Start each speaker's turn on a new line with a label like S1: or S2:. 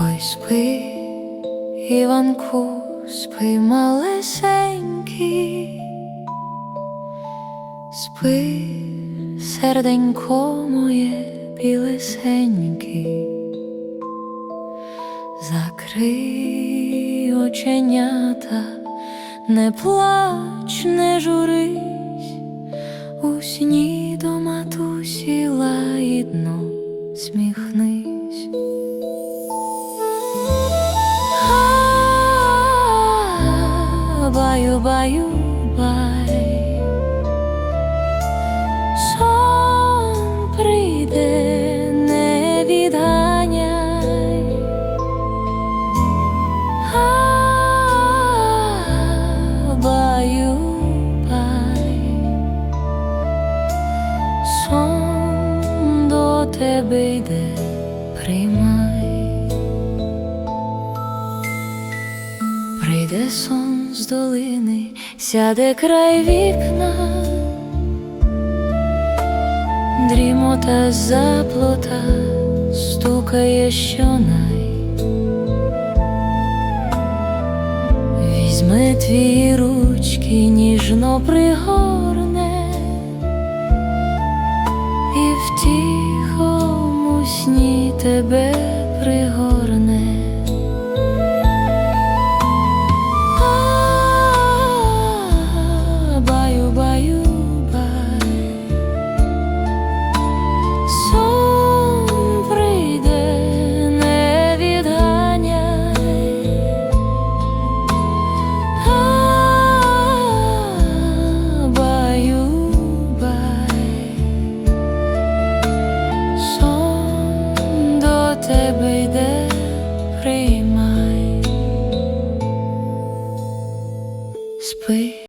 S1: Ой, спи, Іванку, спи малесенький, спи, серденько моє білесенький, закрий оченята, не плач, не журись, у сні А, Баю, баю, бай, сон прийде, не відганяй. А, Баю, бай, сон до тебе йде, приймай. Прийде сон з долини, сяде край вікна, дрімота заплота стукає щонай, візьме твої ручки, ніжно пригорне, і в тихому сні тебе тебе.